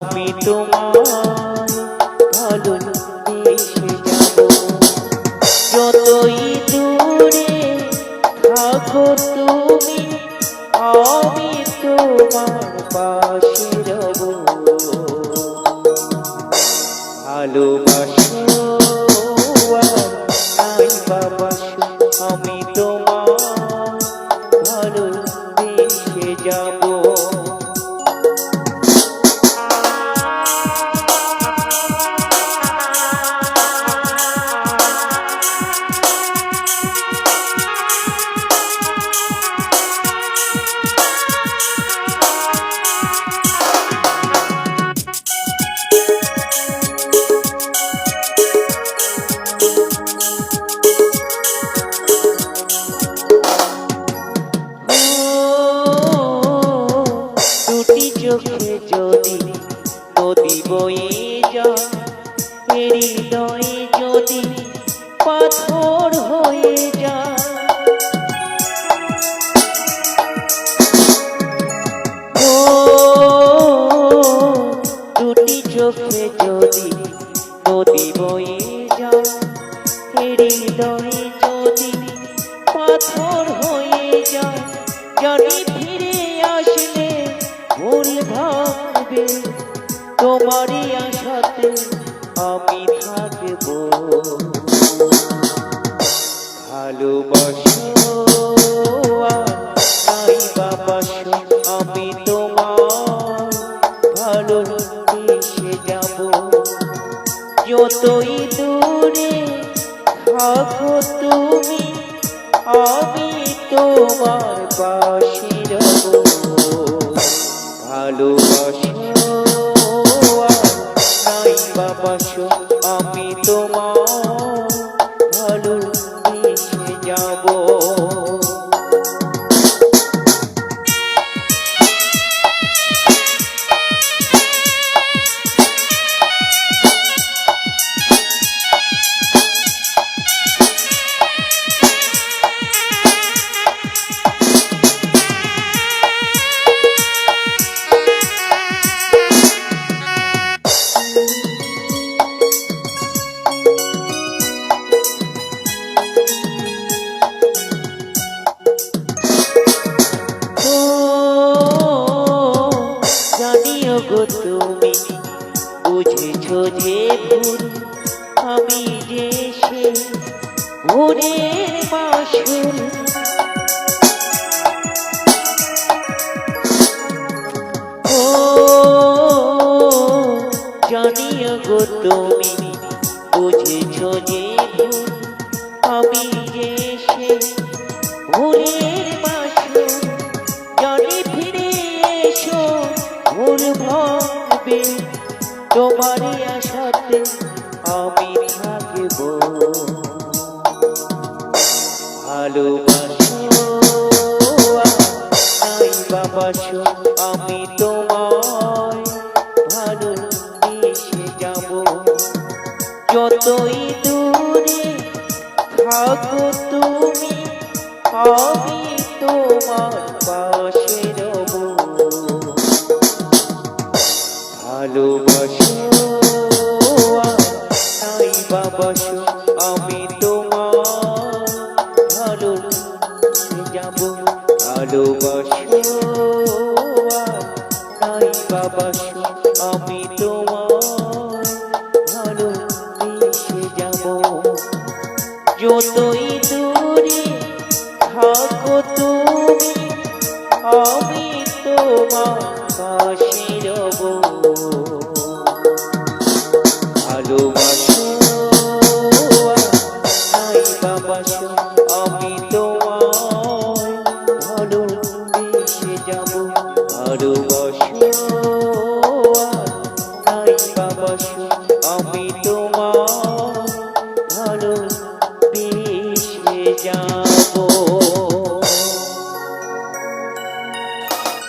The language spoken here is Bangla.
আমি তোমার ভালো দেশে যাব। যতই দূরে থাকো তুমি, আমি তোমার পাশে রব। ভালোবাসো নাই বাবাসো আমি তোমার ভালো দেশে যাব। ভাববে তোমারই আশাতে আমি থাকব। ভালোবাসো তোমার যাব। যতই দূরে থাকো তুমি, আমি তোমার পাশে তোমার ভোরের মাসুল ও, জানিও গো তুমি, বুঝেছ যে আমি সে ভোরের জানি ফিরে এসো, ভুল ভাববে, তোমারই আশাতে আমি থাকব। ভালোবাসো আমি তোমায় যাব যতই দূরে থাকো তুমি আমি তোমার পাশে রব ভালোবাসো নাই বাবাসো আমি বাবাসো আমি তোমার ভালো দেশে যাব। যতই দূরে থাকো তুমি আমি তোমার